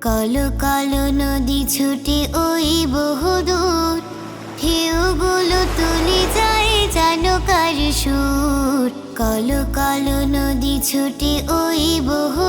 কালো কালো নদী ছুটে ওই বহুদূর ঢেউগুলো তুলে যায় যেন কার সুর। কালো কালো নদী ছুটে ওই বহুদূর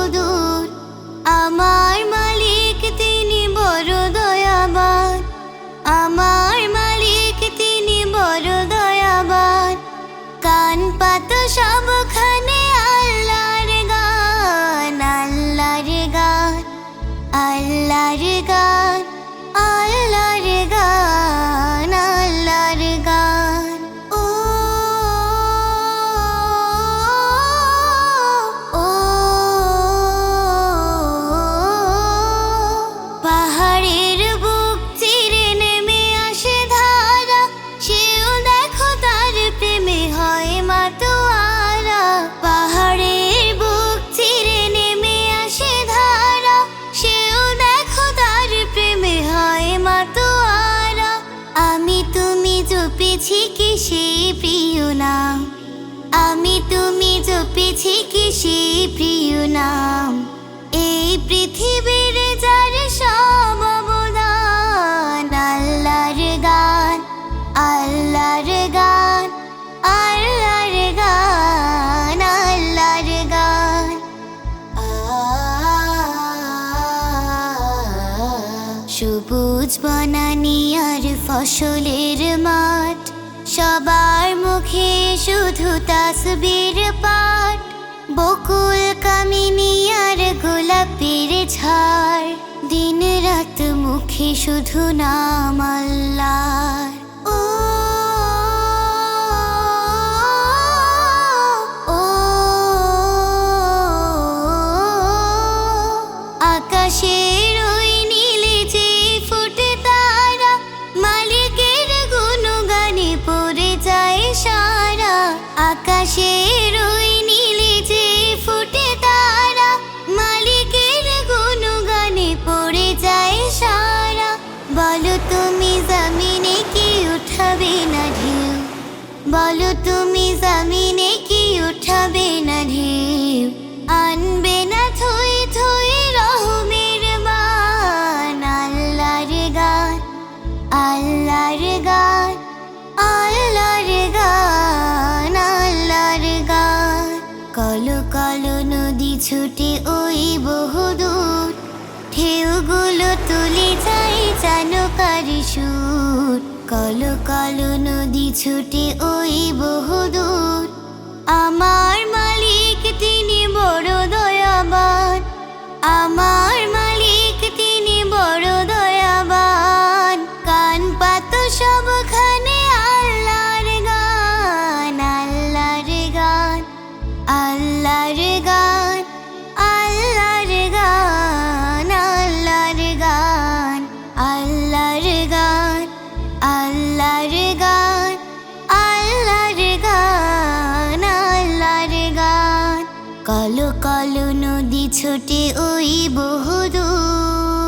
জপেছি কি সেই প্রিয় নাম? আমি তুমি জপেছি কি সেই প্রিয় নাম? সবুজ বনানি আর ফসলের মাঠ। সবার মুখে শুধু তাসবির পাঠ। বকুল, কামিনী আর গোলাপের ঝাড়। দিন রাত মুখে শুধু নাম আল্লাহ আকাশের রই নীলে যে ফুটে তারা, মালিকের গুণগানে পড়ে যায় সারা। বলো তুমি জামিনে কি উঠাবে না ঢেউ? বলো তুমি জমিনে কি ছুটে ওই বহুদূর। ঢেউগুলো তুলে যায় জানো কারি সুর। কলো কলো নদী ছুটে ওই বহুদূর। আমার মালিক তিনি বড় দয়াবান। আমার মালিক তিনি বড় দয়াবান। কান পাত সবখানে আল্লাহর গান আল্লাহর গান, আল্লাহর কালো কালো নদী ছোটে ওই বহুদূর।